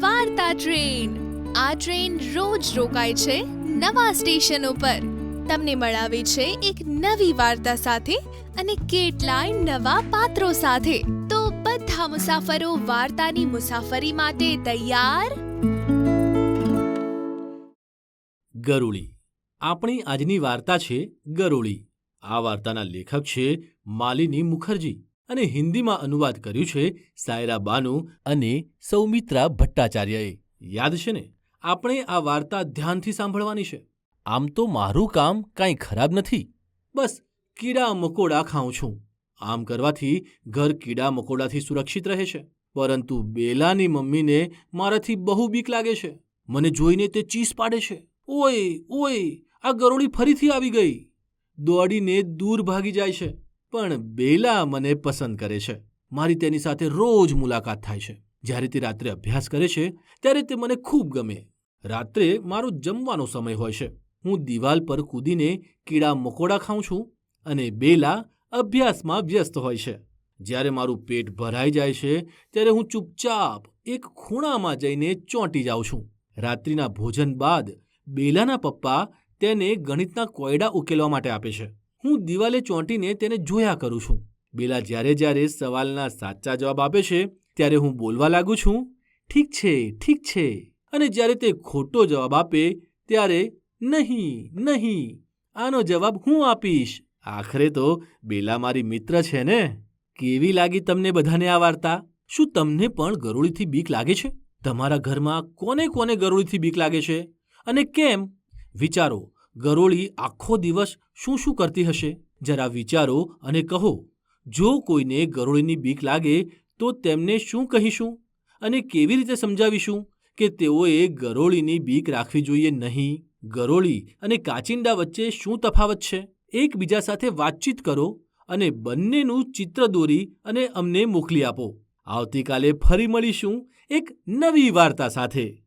વાર્તા ટ્રેન. આ ટ્રેન રોજ રોકાય છે નવા સ્ટેશન ઉપર તમને મળાવે છે એક નવી વાર્તા સાથે અને કેટલાય નવા પાત્રો સાથે. તો બધા મુસાફરો વાર્તાની મુસાફરી માટે તૈયાર? ગરુળી આપણી આજની વાર્તા છે ગરુળી આ વાર્તાના લેખક છે માલિની મુખર્જી. અને હિન્દીમાં અનુવાદ કર્યું છે સાયરા બાનુ અને સૌમિત્રા ભટ્ટાચાર્યએ. યાદ છે ને? આપણે આ વાર્તા ધ્યાનથી સાંભળવાની છે. આમ તો મારું કામ કાંઈ ખરાબ નથી. બસ, કીડા મકોડા ખાઉં છું. આમ કરવાથી ઘર કીડા મકોડાથી સુરક્ષિત રહે છે. પરંતુ બેલાની મમ્મીને મારાથી બહુ બીક લાગે છે. મને જોઈને તે ચીસ પાડે છે. ઓય ઓય, આ ગરોળી ફરીથી આવી ગઈ. દોડીને દૂર ભાગી જાય છે. પણ બેલા મને પસંદ કરે છે. મારી તેની સાથે રોજ મુલાકાત થાય છે. જ્યારે તે રાત્રે અભ્યાસ કરે છે, ત્યારે તે મને ખૂબ ગમે. રાત્રે મારો જમવાનો સમય હોય છે. હું દિવાલ પર કૂદીને કીડા મકોડા ખાઉં છું અને બેલા અભ્યાસમાં વ્યસ્ત હોય છે. જ્યારે મારું પેટ ભરાઈ જાય છે, ત્યારે હું ચૂપચાપ એક ખૂણામાં જઈને ચોંટી જાઉં છું. રાત્રિના ભોજન બાદ બેલાના પપ્પા તેને ગણિતના કોયડા ઉકેલવા માટે આપે છે. હું દિવાલે ચોંટીને તેને જોયા કરું છું. બેલા જ્યારે જ્યારે સવાલના સાચા જવાબ આપે છે, ત્યારે હું બોલવા લાગુ છું, ઠીક છે ઠીક છે. અને જ્યારે તે ખોટો જવાબ આપે, ત્યારે, નહીં નહીં, આનો જવાબ હું આપીશ. આખરે તો બેલા મારી મિત્ર છે ને? કેવી લાગી તમને બધાને આ વાર્તા? શું તમને પણ ગરોળીથી બીક લાગે છે? તમારા ઘરમાં કોને કોને ગરોળીથી બીક લાગે છે? અને કેમ? વિચારો ગરોળી આખો દિવસ શું શું કરતી હશે? જરા વિચારો અને કહો, જો કોઈને ગરોળીની બીક લાગે, તો તેમને શું કહીશું? અને કેવી રીતે સમજાવીશું કે તેઓએ ગરોળીની બીક રાખવી જોઈએ નહીં? ગરોળી અને કાચિંડા વચ્ચે શું તફાવત છે? એકબીજા સાથે વાતચીત કરો અને બંનેનું ચિત્ર દોરી અને અમને મોકલી આપો. આવતીકાલે ફરી મળીશું એક નવી વાર્તા સાથે.